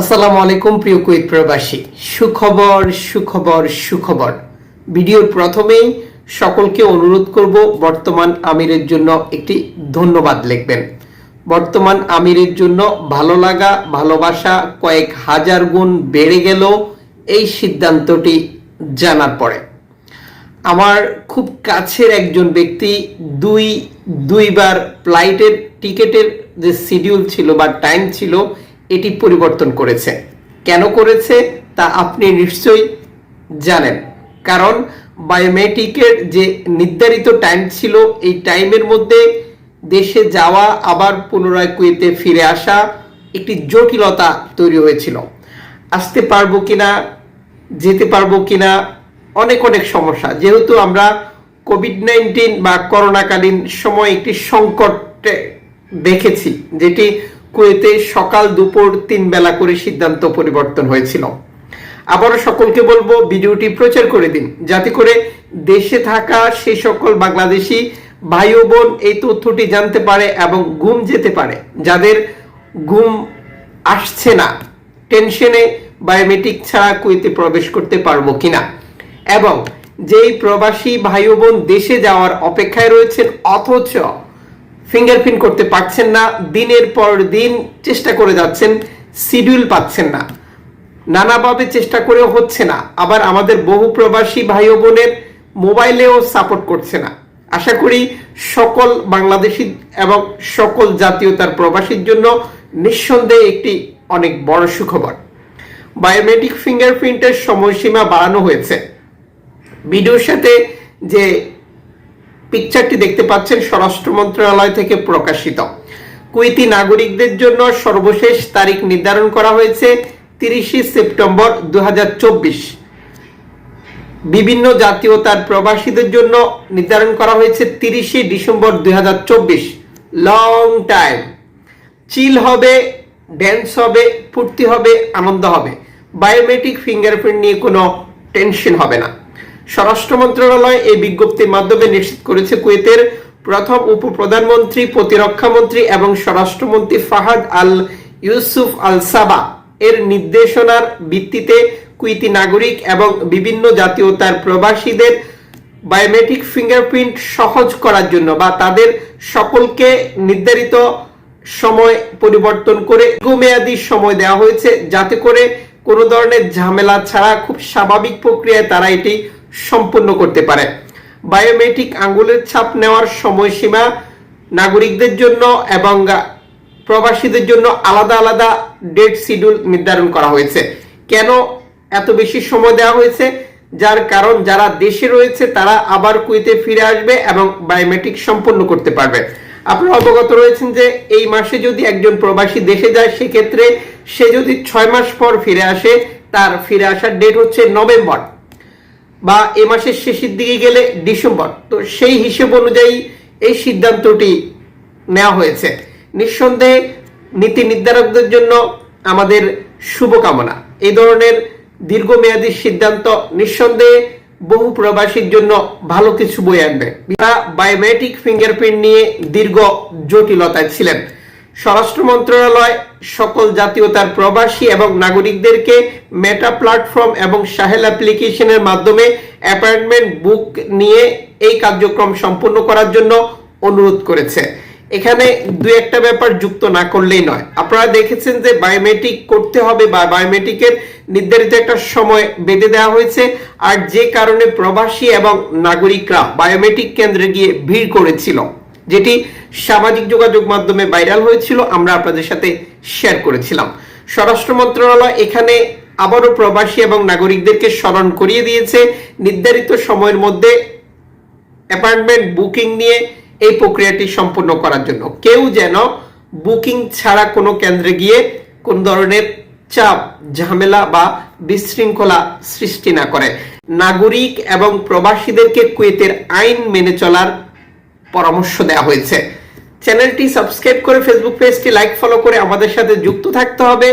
আসসালামু আলাইকুম, প্রিয় কুয়েত প্রবাসী। সুখবর সুখবর সুখবর। ভিডিওর প্রথমেই সকলকে অনুরোধ করব, বর্তমান আমিরের জন্য একটি ধন্যবাদ লিখবেন। বর্তমান আমিরের জন্য ভালো লাগা, ভালোবাসা কয়েক হাজার গুণ বেড়ে গেল, এই সিদ্ধান্তটি জানার পরে। আমার খুব কাছের একজন ব্যক্তি দুই, দুইবার ফ্লাইটের টিকেটের যে শিডিউল ছিল বা টাইম ছিল এটি পরিবর্তন করেছে। কেন করেছে তা আপনি নিশ্চয়ই জানেন। কারণ বায়োমেট্রিকের যে নির্ধারিত টাইম ছিল, এই টাইমের মধ্যে দেশে যাওয়া, আবার পুনরায় কুয়েতে ফিরে আসা একটি জটিলতা তৈরি হয়েছিল। আসতে পারব কিনা, যেতে পারব কিনা, অনেক অনেক সমস্যা। যেহেতু আমরা কোভিড নাইন্টিন বা করোনাকালীন সময় একটি সংকটে দেখেছি, যেটি কুয়েতে সকাল দুপুর তিন বেলা করে সিদ্ধান্ত পরিবর্তন হয়েছিল। আবারও সকলকে বলব, ভিডিওটি প্রচার করে দিন। যাতে করে দেশে থাকা সে সকল বাংলাদেশি ভাই ও বোন এই তথ্যটি জানতে পারে এবং ঘুম যেতে পারে। যাদের ঘুম আসছে না, টেনশনে বায়োমেট্রিক ছাড়া কুয়েতে প্রবেশ করতে পারব কিনা। এবং যেই প্রবাসী ভাই বোন দেশে যাওয়ার অপেক্ষায় রয়েছেন, অথচ ফিঙ্গারপ্রিন্ট করতে পারছেন না, দিনের পর দিন চেষ্টা করে যাচ্ছেন, শিডিউল পাচ্ছেন না। নানাভাবে চেষ্টা করেও হচ্ছে না, আবার আমাদের বহু প্রবাসী ভাই বোনের মোবাইলেও সাপোর্ট করছে না। আশা করি সকল বাংলাদেশি এবং সকল জাতীয়তার প্রবাসীর জন্য নিঃসন্দেহে একটি অনেক বড় সুখবর। বায়োমেট্রিক ফিঙ্গারপ্রিন্টের সময়সীমা বাড়ানো হয়েছে। ভিডিওর সাথে যে পিকচারটি দেখতে পাচ্ছেন স্বরাষ্ট্র মন্ত্রণালয় থেকে প্রকাশিত। কুয়েতি নাগরিকদের জন্য সর্বশেষ তারিখ নির্ধারণ করা হয়েছে তিরিশে সেপ্টেম্বর দুহাজার চব্বিশ। বিভিন্ন জাতীয়তার প্রবাসীদের জন্য নির্ধারণ করা হয়েছে তিরিশে ডিসেম্বর দুই হাজার চব্বিশ। লং টাইম চিল হবে ড্যান্স হবে, ফুর্তি হবে, আনন্দ হবে। বায়োমেট্রিক ফিঙ্গারপ্রিন্ট নিয়ে কোনো টেনশন হবে না। স্বরাষ্ট্র মন্ত্রণালয় এই বিজ্ঞপ্তির মাধ্যমে নিশ্চিত করেছে কুয়েতের প্রথম উপপ্রধানমন্ত্রী, প্রতিরক্ষা মন্ত্রী এবং স্বরাষ্ট্রমন্ত্রী ফাহাদ আল ইউসুফ আল সাবা। এর নির্দেশনার ভিত্তিতে কুয়েতি নাগরিক এবং বিভিন্ন জাতীয়তার প্রবাসীদের বায়োমেট্রিক ফিঙ্গারপ্রিন্ট সহজ করার জন্য বা তাদের সকলকে নির্ধারিত সময় পরিবর্তন করে দীর্ঘমেয়াদী সময় দেওয়া হয়েছে, যাতে করে কোনো ধরনের ঝামেলা ছাড়া খুব স্বাভাবিক প্রক্রিয়ায় তারা এটি সম্পূর্ণ করতে পারে। বায়োমেট্রিক আঙ্গুলের ছাপ নেওয়ার সময়সীমা নাগরিকদের জন্য এবং প্রবাসীদের জন্য আলাদা আলাদা ডেট শিডিউল নির্ধারণ করা হয়েছে। কেন এত বেশি সময় দেওয়া হয়েছে? যার কারণ যারা দেশে রয়েছে তারা আবার কুয়েতে ফিরে আসবে এবং বায়োমেট্রিক সম্পন্ন করতে পারবে। আপনারা অবগত রয়েছেন যে এই মাসে যদি একজন প্রবাসী দেশে যায়, সেক্ষেত্রে সে যদি ছয় মাস পর ফিরে আসে, তার ফিরে আসার ডেট হচ্ছে নভেম্বর। বা এ মাসের শেষের দিকে গেলে ডিসেম্বর। তো সেই হিসেব অনুযায়ী এই সিদ্ধান্তটি নেওয়া হয়েছে। নিঃসন্দেহে নীতি নির্ধারকদের জন্য আমাদের শুভকামনা। এই ধরনের দীর্ঘমেয়াদী সিদ্ধান্ত নিঃসন্দেহে বহু প্রবাসীর জন্য ভালো কিছু বই আনবে। বায়োমেট্রিক ফিঙ্গারপ্রিন্ট নিয়ে দীর্ঘ জটিলতায় ছিলেন। স্বরাষ্ট্র মন্ত্রণালয় সকল জাতীয়তার প্রবাসী এবং নাগরিকদেরকে মেটা প্ল্যাটফর্ম এবং সাহেল অ্যাপ্লিকেশনের মাধ্যমে অ্যাপয়েন্টমেন্ট বুক নিয়ে এই কার্যক্রম সম্পন্ন করার জন্য অনুরোধ করেছে। এখানে দুই একটা ব্যাপার যুক্ত না করলেই নয়। আপনারা দেখেছেন যে বায়োমেট্রিক করতে হবে বা বায়োমেট্রিকের নির্ধারিত একটা সময় বেঁধে দেওয়া হয়েছে। আর যে কারণে প্রবাসী এবং নাগরিকরা বায়োমেট্রিক কেন্দ্রে গিয়ে ভিড় করেছিল। যেটি সামাজিক যোগাযোগ মাধ্যমে ভাইরাল হয়েছিল, আমরা আপনাদের সাথে শেয়ার করেছিলাম। স্বরাষ্ট্র মন্ত্রণালয় এখানে আবারও প্রবাসী এবং নাগরিকদেরকে স্মরণ করিয়ে দিয়েছে। নির্ধারিত সময়ের মধ্যে অ্যাপয়েন্টমেন্ট বুকিং নিয়ে এই প্রক্রিয়াটি সম্পূর্ণ করার জন্য। কেউ যেন বুকিং ছাড়া কোনো কেন্দ্রে গিয়ে কোন ধরনের চাপ, ঝামেলা বা বিশৃঙ্খলা সৃষ্টি না করে। নাগরিক এবং প্রবাসীদেরকে কুয়েতের আইন মেনে চলার পরামর্শ দেওয়া হয়েছে। চ্যানেলটি সাবস্ক্রাইব করে ফেসবুক পেজটি লাইক ফলো করে আমাদের সাথে যুক্ত থাকতে হবে।